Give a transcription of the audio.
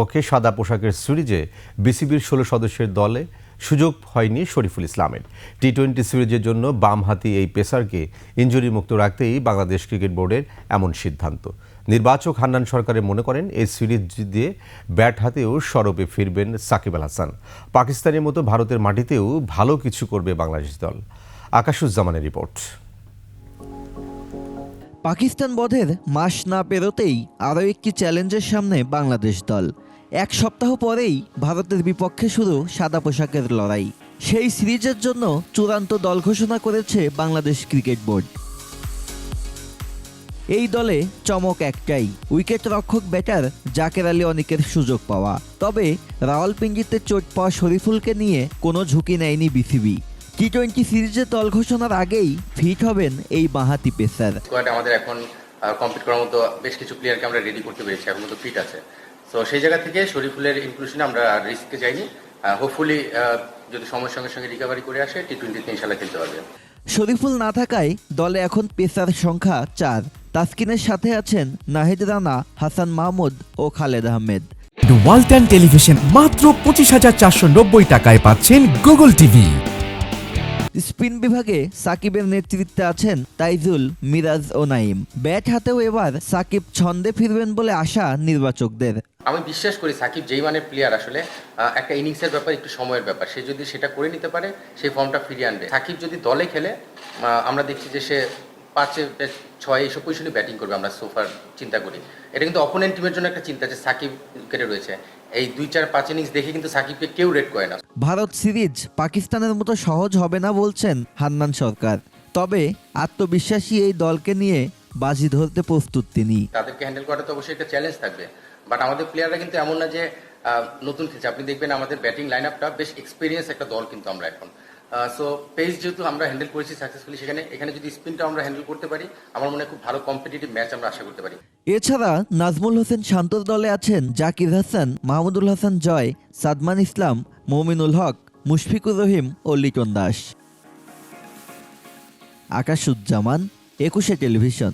বিপক্ষে সাদা পোশাকের সিরিজে বিসিবির ষোলো সদস্যের দলে সুযোগ হয়নি শরীফুল ইসলামের। টি টোয়েন্টি সিরিজের জন্য বামহাতি এই পেসারকে ইঞ্জুরি মুক্ত রাখতেই বাংলাদেশ ক্রিকেট বোর্ডের এমন সিদ্ধান্ত। নির্বাচক হান্নান সরকারের মনে করেন, এই সিরিজ দিয়ে ব্যাট হাতেও সরবে ফিরবেন সাকিব আল হাসান। পাকিস্তানের মতো ভারতের মাটিতেও ভালো কিছু করবে বাংলাদেশ দল। আকাশুজ্জামানের রিপোর্ট। পাকিস্তান বধের মাস না পেরোতেই আরও একটি চ্যালেঞ্জের সামনে বাংলাদেশ দল। এক সপ্তাহ পরেই ভারতের বিপক্ষে শুরু সাদা পোশাকের লড়াই। সেই সিরিজের জন্য চূড়ান্ত দল ঘোষণা করেছে বাংলাদেশ ক্রিকেট বোর্ড। এই দলে চমক একটাই উইকেট রক্ষক ব্যাটার জাকের আলী অনেকের সুযোগ পাওয়া। তবে রাওয়ালপিন্ডিতে চোট পাওয়া শরীফুলকে নিয়ে কোনো ঝুঁকি নেয়নি বিসিবি টি টোয়েন্টি সিরিজের দল ঘোষণার আগেই ফিট হবেন এই বাঁহাতি পেসার। আমাদের এখন কমপ্লিট করার মতো বেশ কিছু প্লেয়ারকে আমরা রেডি করতে পেরেছি, এখন মতো ফিট আছে। তো সেই জায়গা থেকে শরীফুলের ইনক্লুশনে আমরা রিস্কে যাইনি। হোপফুলি যদি সময়ের সঙ্গে সঙ্গে রিকভারি করে আসে টি টোয়েন্টিতে ইনশাল্লাহ খেলতে পারবে। শরীফুল না থাকায় দলে এখন পেসার সংখ্যা চার। তাসকিনের সাথে আছেন নাহিদ রানা হাসান মাহমুদ ও খালেদ আহমেদ। ওয়ালটন টেলিভিশন মাত্র পঁচিশ হাজার চারশো নব্বই টাকায় পাচ্ছেন গুগল টিভি স্পিন বিভাগে সাকিবের নেতৃত্বে আছেন তাইজুল, মিরাজ ও নাইম। ব্যাট হাতেও এবার সাকিব ছন্দে ফিরবেন বলে আশা নির্বাচকদের। আমি বিশ্বাস করি সাকিব যেই মানের প্লেয়ার আসলে একটা ইনিংসের ব্যাপার, একটু সময়ের ব্যাপার। সে যদি সেটা করে নিতে পারে, সেই ফর্মটা ফিরিয়ে আনবে। সাকিব যদি দলে খেলে আমরা দেখছি যে সে পাঁচে ছয় এইসব পজিশনে ব্যাটিং করবে আমরা সোফার চিন্তা করি। এটা কিন্তু অপোনেন্ট টিমের জন্য একটা চিন্তা যে সাকিব উইকেটে রয়েছে। এই দুই চার পাঁচ ইনিংস দেখে কিন্তু সাকিবকে কেউ রেড করে না। ভারত সিরিজ পাকিস্তানের মতো সহজ হবে না বলছেন হান্নান সরকার। তবে আত্মবিশ্বাসী এই দলকে নিয়ে বাজি ধরতে প্রস্তুত তিনি। তাদেরকে হ্যান্ডেল করা তো অবশ্যই একটা চ্যালেঞ্জ থাকবে। বাট আমাদের প্লেয়াররা কিন্তু এমন না যে নতুন খেলছে। আপনি দেখবেন আমাদের ব্যাটিং লাইন আপটা বেশ এক্সপিরিয়েন্স একটা দল কিন্তু আমরা এখন। সো পেস যেহেতু আমরা হ্যান্ডেল করেছি সাকসেসফুলি সেখানে, এখানে যদি স্পিনটা আমরা হ্যান্ডেল করতে পারি, আমার মনে হয় খুব ভালো কম্পিটিটিভ ম্যাচ আমরা আশা করতে পারি। এছাড়া, নাজমুল হোসেন শান্তর দলে আছেন জাকির হাসান, মাহমুদুল হাসান জয়, সাদমান ইসলাম, মমিনুল হক, মুশফিকুর রহিম ও লিটন দাস। আকাশুজ্জামান একুশে টেলিভিশন।